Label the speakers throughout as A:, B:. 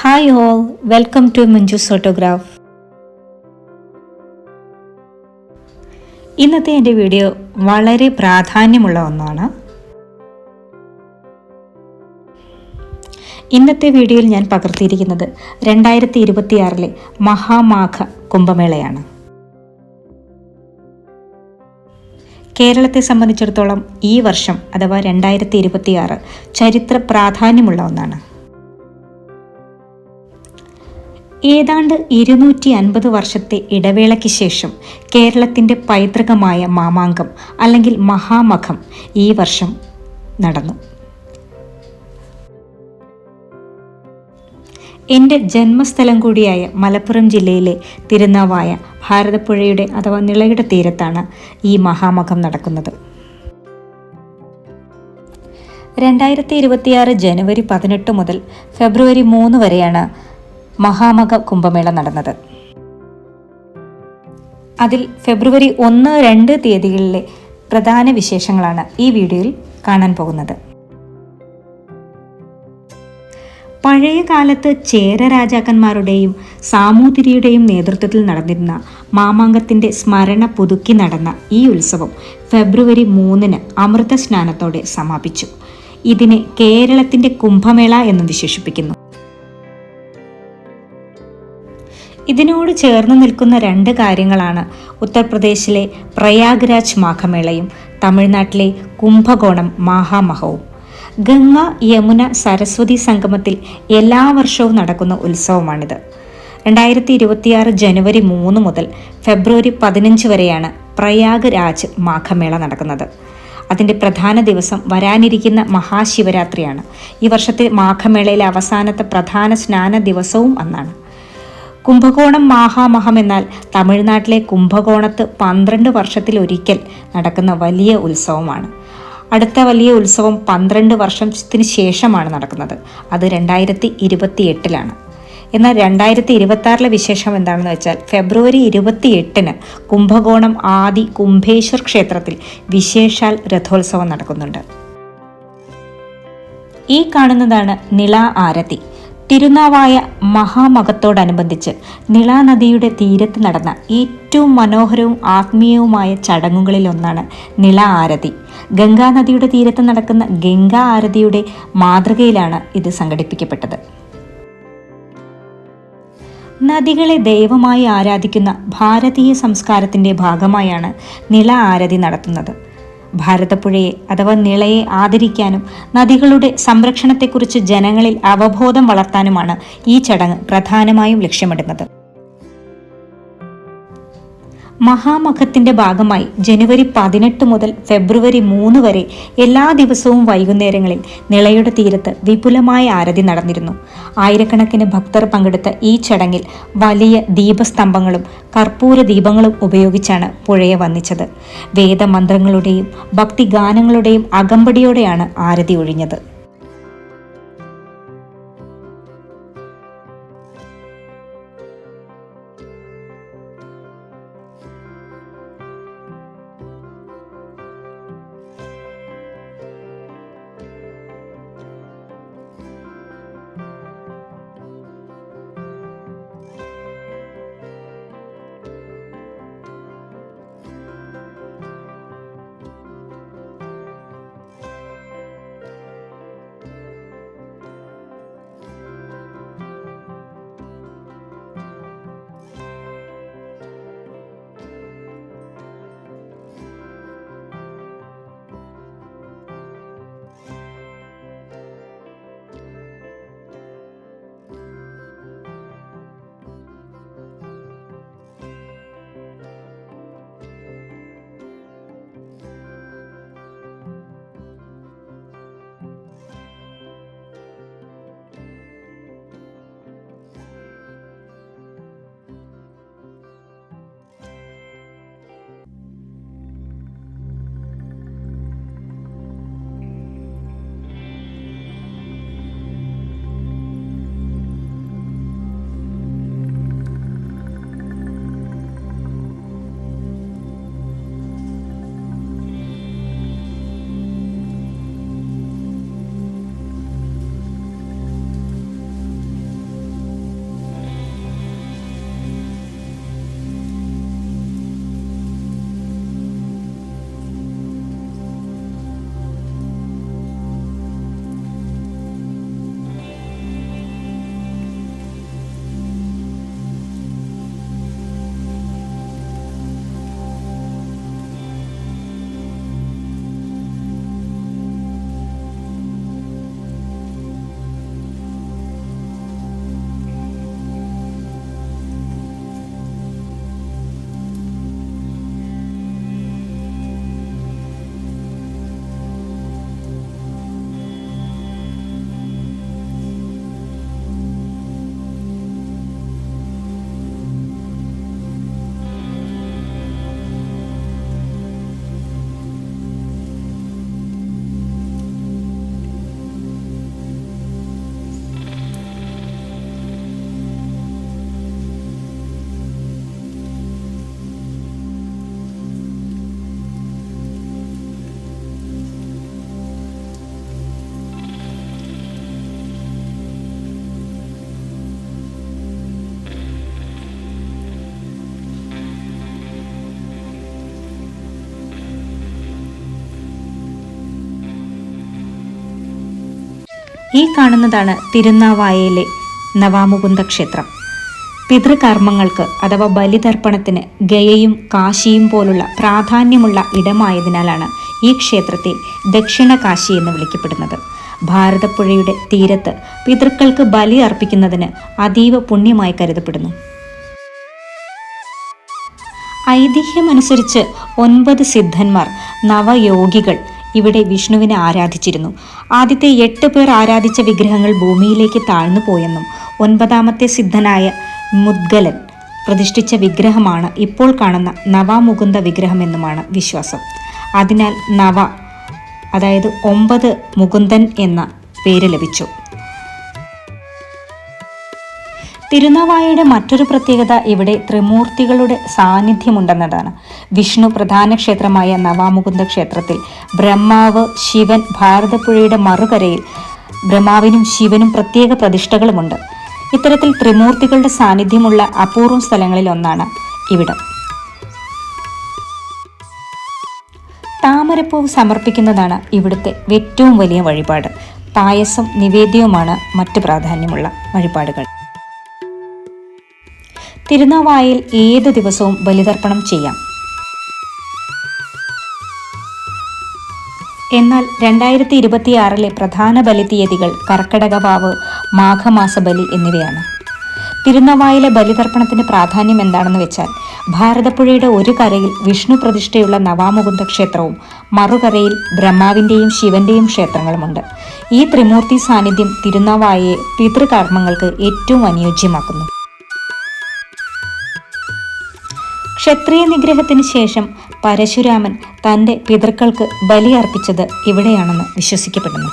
A: Hi all welcome to Manju's photograph ഇന്നത്തെ എന്റെ video വളരെ പ്രാധാന്യമുള്ള ഒന്നാണ്. ഇന്നത്തെ വീഡിയോയിൽ ഞാൻ പകർത്തിയിരിക്കുന്നത് രണ്ടായിരത്തി ഇരുപത്തിയാറിലെ മഹാമാഘ കുംഭമേളയാണ്. കേരളത്തെ സംബന്ധിച്ചിടത്തോളം ഈ വർഷം അഥവാ രണ്ടായിരത്തി ഇരുപത്തിയാറ് ചരിത്ര പ്രാധാന്യമുള്ള ഒന്നാണ്. ഏതാണ്ട് ഇരുന്നൂറ്റി അൻപത് വർഷത്തെ ഇടവേളയ്ക്ക് ശേഷം കേരളത്തിന്റെ പൈതൃകമായ മാമാങ്കം അല്ലെങ്കിൽ മഹാമഖം ഈ വർഷം നടന്നു. എന്റെ ജന്മസ്ഥലം കൂടിയായ മലപ്പുറം ജില്ലയിലെ തിരുനാവായ ഭാരതപ്പുഴയുടെ അഥവാ നിളയുടെ തീരത്താണ് ഈ മഹാമഖം നടക്കുന്നത്. രണ്ടായിരത്തി ഇരുപത്തിയാറ് ജനുവരി പതിനെട്ട് മുതൽ ഫെബ്രുവരി മൂന്ന് വരെയാണ് മഹാമഖ കുംഭമേള നടന്നത്. അതിൽ ഫെബ്രുവരി ഒന്ന് രണ്ട് തീയതികളിലെ പ്രധാന വിശേഷങ്ങളാണ് ഈ വീഡിയോയിൽ കാണാൻ പോകുന്നത്. പഴയ കാലത്ത് ചേര രാജാക്കന്മാരുടെയും സാമൂതിരിയുടെയും നേതൃത്വത്തിൽ നടന്നിരുന്ന മാമാങ്കത്തിന്റെ സ്മരണ പുതുക്കി നടന്ന ഈ ഉത്സവം ഫെബ്രുവരി മൂന്നിന് അമൃത സ്നാനത്തോടെ സമാപിച്ചു. ഇതിനെ കേരളത്തിന്റെ കുംഭമേള എന്നും വിശേഷിപ്പിക്കുന്നു. ഇതിനോട് ചേർന്ന് നിൽക്കുന്ന രണ്ട് കാര്യങ്ങളാണ് ഉത്തർപ്രദേശിലെ പ്രയാഗ്രാജ് മാഘമേളയും തമിഴ്നാട്ടിലെ കുംഭകോണം മഹാമഹവും. ഗംഗ യമുന സരസ്വതി സംഗമത്തിൽ എല്ലാ വർഷവും നടക്കുന്ന ഉത്സവമാണിത്. രണ്ടായിരത്തി ഇരുപത്തിയാറ് ജനുവരി മൂന്ന് മുതൽ ഫെബ്രുവരി പതിനഞ്ച് വരെയാണ് പ്രയാഗ് രാജ് മാഘമേള നടക്കുന്നത്. അതിന്റെ പ്രധാന ദിവസം വരാനിരിക്കുന്ന മഹാശിവരാത്രിയാണ്. ഈ വർഷത്തെ മാഘമേളയിലെ അവസാനത്തെ പ്രധാന സ്നാന ദിവസവും അന്നാണ്. കുംഭകോണം മഹാമഹം എന്നാൽ തമിഴ്നാട്ടിലെ കുംഭകോണത്ത് പന്ത്രണ്ട് വർഷത്തിലൊരിക്കൽ നടക്കുന്ന വലിയ ഉത്സവമാണ്. അടുത്ത വലിയ ഉത്സവം പന്ത്രണ്ട് വർഷത്തിന് ശേഷമാണ് നടക്കുന്നത്. അത് രണ്ടായിരത്തി ഇരുപത്തി എട്ടിലാണ് എന്നാൽ രണ്ടായിരത്തി ഇരുപത്തി വിശേഷം എന്താണെന്ന് വെച്ചാൽ ഫെബ്രുവരി ഇരുപത്തി എട്ടിന് കുംഭകോണം ആദി കുംഭേശ്വർ ക്ഷേത്രത്തിൽ വിശേഷാൽ രഥോത്സവം നടക്കുന്നുണ്ട്. ഈ കാണുന്നതാണ് നിള ആരതി. തിരുനാവായ മഹാമകത്തോടനുബന്ധിച്ച് നിളാനദിയുടെ തീരത്ത് നടന്ന ഏറ്റവും മനോഹരവും ആത്മീയവുമായ ചടങ്ങുകളിലൊന്നാണ് നിള ആരതി ഗംഗാനദിയുടെ തീരത്ത് നടക്കുന്ന ഗംഗാ ആരതിയുടെ മാതൃകയിലാണ് ഇത് സംഘടിപ്പിക്കപ്പെട്ടത്. നദികളെ ദൈവമായി ആരാധിക്കുന്ന ഭാരതീയ സംസ്കാരത്തിന്റെ ഭാഗമായാണ് നിള ആരതി നടത്തുന്നത്. ഭാരതപ്പുഴയെ അഥവാ നിളയെ ആദരിക്കാനും നദികളുടെ സംരക്ഷണത്തെക്കുറിച്ച് ജനങ്ങളിൽ അവബോധം വളർത്താനുമാണ് ഈ ചടങ്ങ് പ്രധാനമായും ലക്ഷ്യമിടുന്നത്. മഹാമഖത്തിന്റെ ഭാഗമായി ജനുവരി പതിനെട്ട് മുതൽ ഫെബ്രുവരി മൂന്ന് വരെ എല്ലാ ദിവസവും വൈകുന്നേരങ്ങളിൽ നിളയുടെ തീരത്ത് വിപുലമായ ആരതി നടന്നിരുന്നു. ആയിരക്കണക്കിന് ഭക്തർ പങ്കെടുത്ത ഈ ചടങ്ങിൽ വലിയ ദീപസ്തംഭങ്ങളും കർപ്പൂര ദീപങ്ങളും ഉപയോഗിച്ചാണ് പുഴയെ വന്നിച്ചത് വേദമന്ത്രങ്ങളുടെയും ഭക്തിഗാനങ്ങളുടെയും അകമ്പടിയോടെയാണ് ആരതി ഒഴിഞ്ഞത്. ഈ കാണുന്നതാണ് തിരുനാവായയിലെ നവാമുകുന്ദ ക്ഷേത്രം പിതൃകർമ്മങ്ങൾക്ക് അഥവാ ബലിതർപ്പണത്തിന് ഗയയും കാശിയും പോലുള്ള പ്രാധാന്യമുള്ള ഇടമായതിനാലാണ് ഈ ക്ഷേത്രത്തെ ദക്ഷിണ കാശി എന്ന് വിളിക്കപ്പെടുന്നത്. ഭാരതപ്പുഴയുടെ തീരത്ത് പിതൃക്കൾക്ക് ബലി അർപ്പിക്കുന്നതിന് അതീവ പുണ്യമായി കരുതപ്പെടുന്നു. ഐതിഹ്യമനുസരിച്ച് ഒൻപത് സിദ്ധന്മാർ നവയോഗികൾ ഇവിടെ വിഷ്ണുവിനെ ആരാധിച്ചിരുന്നു. ആദ്യത്തെ എട്ട് പേർ ആരാധിച്ച വിഗ്രഹങ്ങൾ ഭൂമിയിലേക്ക് താഴ്ന്നു പോയെന്നും ഒൻപതാമത്തെ സിദ്ധനായ മുദ്ഗലൻ പ്രതിഷ്ഠിച്ച വിഗ്രഹമാണ് ഇപ്പോൾ കാണുന്ന നവാമുകുന്ദ വിഗ്രഹമെന്നുമാണ് വിശ്വാസം. അതിനാൽ നവ അതായത് ഒമ്പത് മുകുന്ദൻ എന്ന പേര് ലഭിച്ചു. തിരുനാവായയുടെ മറ്റൊരു പ്രത്യേകത ഇവിടെ ത്രിമൂർത്തികളുടെ സാന്നിധ്യമുണ്ടെന്നതാണ്. വിഷ്ണു പ്രധാന ക്ഷേത്രമായ നവാമുകുന്ദ ക്ഷേത്രത്തിൽ ബ്രഹ്മാവ് ശിവൻ ഭാരതപ്പുഴയുടെ മറുകരയിൽ ബ്രഹ്മാവിനും ശിവനും പ്രത്യേക പ്രതിഷ്ഠകളുമുണ്ട്. ഇത്തരത്തിൽ ത്രിമൂർത്തികളുടെ സാന്നിധ്യമുള്ള അപൂർവം സ്ഥലങ്ങളിൽ ഒന്നാണ് ഇവിടം. താമരപ്പൂവ് സമർപ്പിക്കുന്നതാണ് ഇവിടുത്തെ ഏറ്റവും വലിയ വഴിപാട്. പായസം നിവേദ്യവുമാണ് മറ്റ് പ്രാധാന്യമുള്ള വഴിപാടുകൾ. തിരുനാവായിൽ ഏത് ദിവസവും ബലിതർപ്പണം ചെയ്യാം. എന്നാൽ രണ്ടായിരത്തി ഇരുപത്തിയാറിലെ പ്രധാന ബലി തീയതികൾ കർക്കടക വാവ് മാഘമാസ ബലി എന്നിവയാണ്. തിരുനവായിലെ ബലിതർപ്പണത്തിന്റെ പ്രാധാന്യം എന്താണെന്ന് വെച്ചാൽ ഭാരതപ്പുഴയുടെ ഒരു കരയിൽ വിഷ്ണു പ്രതിഷ്ഠയുള്ള നവാമുകുന്ദ ക്ഷേത്രവും മറുകരയിൽ ബ്രഹ്മാവിന്റെയും ശിവന്റെയും ക്ഷേത്രങ്ങളുമുണ്ട്. ഈ ത്രിമൂർത്തി സാന്നിധ്യം തിരുനവായയെ പിതൃകർമ്മങ്ങൾക്ക് ഏറ്റവും അനുയോജ്യമാക്കുന്നു. ക്ഷത്രിയ നിഗ്രഹത്തിന് ശേഷം പരശുരാമൻ തന്റെ പിതൃക്കൾക്ക് ബലിയർപ്പിച്ചത് ഇവിടെയാണെന്ന് വിശ്വസിക്കപ്പെടുന്നു.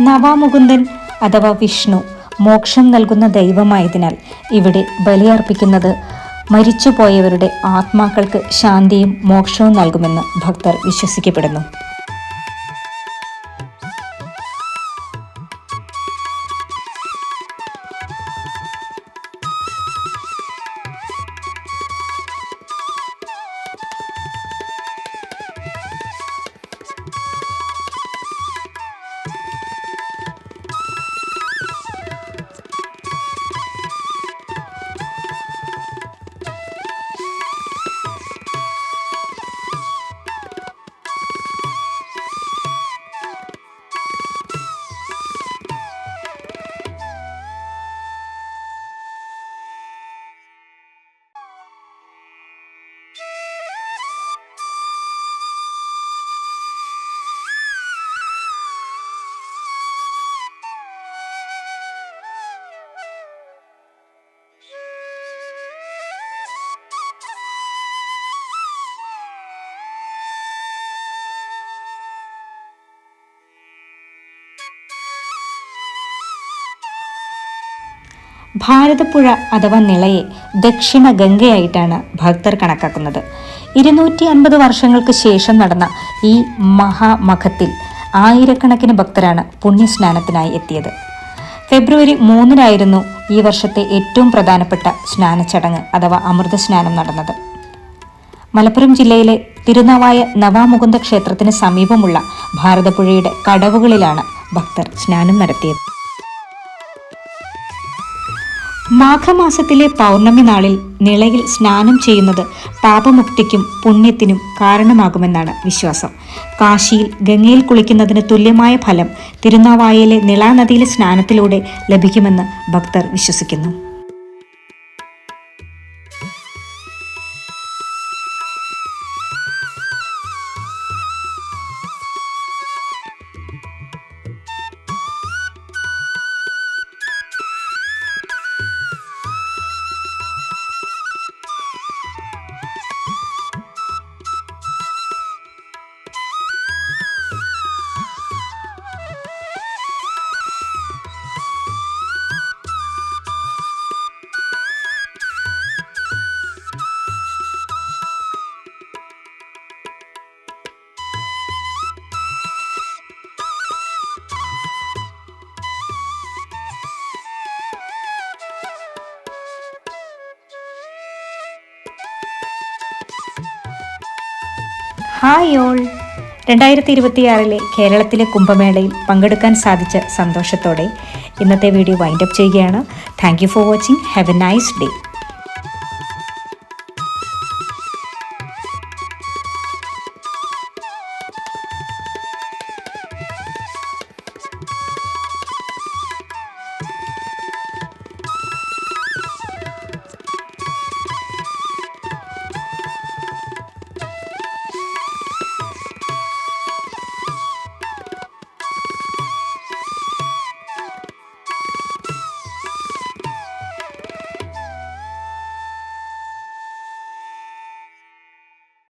A: നവാമുകുന്ദൻ അഥവാ വിഷ്ണു മോക്ഷം നൽകുന്ന ദൈവമായതിനാൽ ഇവിടെ ബലിയർപ്പിക്കുന്നത് മരിച്ചുപോയവരുടെ ആത്മാക്കൾക്ക് ശാന്തിയും മോക്ഷവും നൽകുമെന്ന് ഭക്തർ വിശ്വസിക്കപ്പെടുന്നു. ഭാരതപ്പുഴ അഥവാ നിളയെ ദക്ഷിണ ഗംഗയായിട്ടാണ് ഭക്തർ കണക്കാക്കുന്നത്. ഇരുന്നൂറ്റി അൻപത് വർഷങ്ങൾക്ക് ശേഷം നടന്ന ഈ മഹാമഖത്തിൽ ആയിരക്കണക്കിന് ഭക്തരാണ് പുണ്യസ്നാനത്തിനായി എത്തിയത്. ഫെബ്രുവരി മൂന്നിനായിരുന്നു ഈ വർഷത്തെ ഏറ്റവും പ്രധാനപ്പെട്ട സ്നാന ചടങ്ങ് അഥവാ അമൃത സ്നാനം നടന്നത്. മലപ്പുറം ജില്ലയിലെ തിരുനാവായ നവാമുകുന്ദ ക്ഷേത്രത്തിന് സമീപമുള്ള ഭാരതപ്പുഴയുടെ കടവുകളിലാണ് ഭക്തർ സ്നാനം നടത്തിയത്. മാഘമാസത്തിലെ പൗർണമി നാളിൽ നിളയിൽ സ്നാനം ചെയ്യുന്നത് പാപമുക്തിക്കും പുണ്യത്തിനും കാരണമാകുമെന്നാണ് വിശ്വാസം. കാശിയിൽ ഗംഗയിൽ കുളിക്കുന്നതിന് തുല്യമായ ഫലം തിരുനാവായയിലെ നിളാനദിയിലെ സ്നാനത്തിലൂടെ ലഭിക്കുമെന്ന് ഭക്തർ വിശ്വസിക്കുന്നു. Hi all. രണ്ടായിരത്തി ഇരുപത്തിയാറിലെ കേരളത്തിലെ കുംഭമേളയിൽ പങ്കെടുക്കാൻ സാധിച്ച സന്തോഷത്തോടെ ഇന്നത്തെ വീഡിയോ വൈൻഡപ്പ് ചെയ്യുകയാണ്. Thank you for watching have a nice day